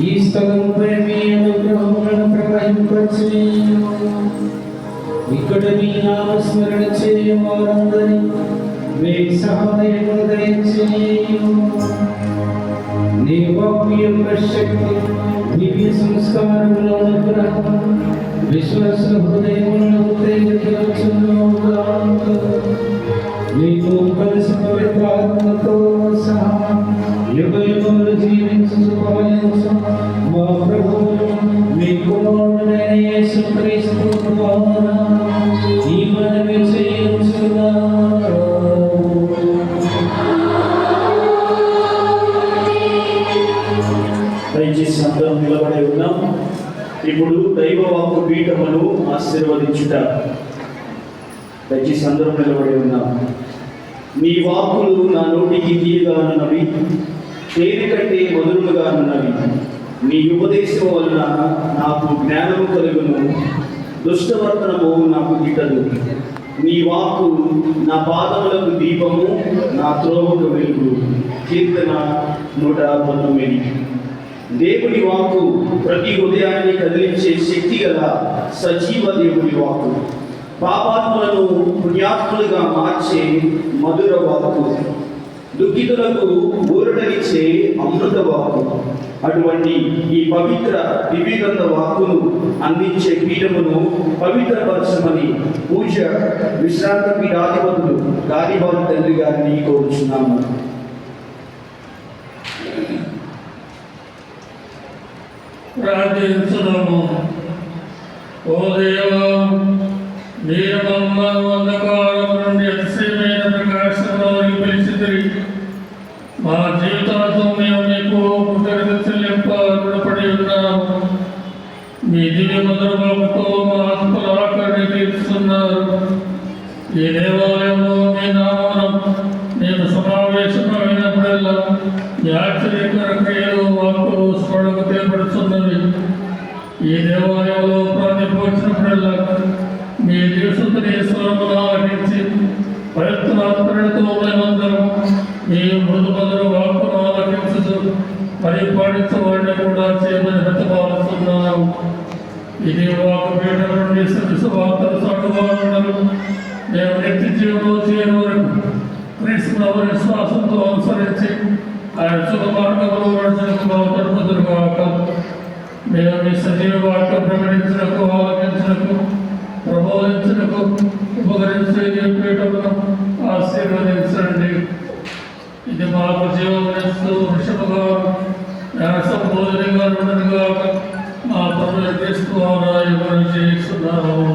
ఈ స్థలంపై మీ అనుగ్రహములను ప్రవహింపచే ఇక్కడ మీ నామస్మరణ చేయ వారందరి మీ సహాయము దయచేయు నీ వాక్కు యొక్క శక్తి దివ్య సంస్కారముల అనుగ్రహం విశ్వాస హృదయములను ఉత్తేజితం దయచేసి అందరం నిలబడి ఉన్నాం. ఇప్పుడు దైవ వాక్కు పీఠమును ఆశీర్వదించుట. దయచేసి అందరం నిలబడి ఉన్నాం. నీ వాక్కులు నా నోటికి తీయగానున్నవి తేనె కంటే మధురముగానున్నవి నీ ఉపదేశం వలన నాకు జ్ఞానము కలుగును. దుష్టవర్తనము నాకు గిట్టదు. నీ వాక్కు నా పాదములకు దీపము నా త్రోవకు వెలుగు కీర్తన నూట పంతొమ్మిది దేవుని వాక్కు ప్రతి ఉదయాన్ని కదిలించే శక్తి గల సజీవ దేవుని వాక్కు. పాపాత్మలను పుణ్యాత్ములుగా మార్చే మధుర వాక్కు. దుఃఖితులకు ఊరటనిచ్చే అమృత వాక్కు. అటువంటి ఈ పవిత్ర వివేకంద వాక్కును అందించే పీఠమును పవిత్రపరచమని పూజ విశ్రాంత పీఠాధిపతులు గాలిబాబు తండ్రి గారిని కోరుచున్నాము. ప్రార్థించుదాము ఓ దేవా మీరు మమ్మల్ని అంధకారం నుండి అతిశయమైన ప్రకాశంలోకి పిలిచితిరి మా జీవితాలతో మేము మీకు కృతజ్ఞత చెల్లింప రుణపడి ఉన్నాము మీ దివ్య మధురబాబుతో మా ఆత్మల ఆకలిని తీరుస్తున్నారు ఈ దేవాలయంలో మీ నామం నేను సమావేశమైనప్పుడల్లా మీ ఆశ్చర్యకర క్రియలు వాక్కులు స్మరణకు తేపడుతున్నవి ఈ దేవాలయంలో ప్రాతిపోచినప్పుడల్లా మీ దివసంతని స్వరమును ఆలకించి పవిత్రాత్మలతో మేమందరం మీ మృదు మధుర వాక్కును ఆలకించు పరిపాలించవాడిని కూడా చేయమని హతమాలుతున్నాను ఇది వాకు పీఠ నుండి శిశువార్తలు సాటువాడు మేము నిత్య జీవంలో చేయని వరకు క్రీస్తు విశ్వాసంతో అనుసరించి ఆయన శుభ మార్గంలో నడిచిన మా తడుపుదురుగాక నేను మీ సజీవ వాటిలో ప్రకటించడకు ఆలోచించడకు ప్రబోధించడకు ఉపకరించే చెప్పేటప్పుడు ఆశీర్వదించండి. ఇది మాకు జీవనిస్తూ వృషభగా జ్ఞాన సంబోధనగా ఉండనుగాక మా ప్రభు క్రీస్తు ద్వారా ఇవ్వని చేస్తున్నాము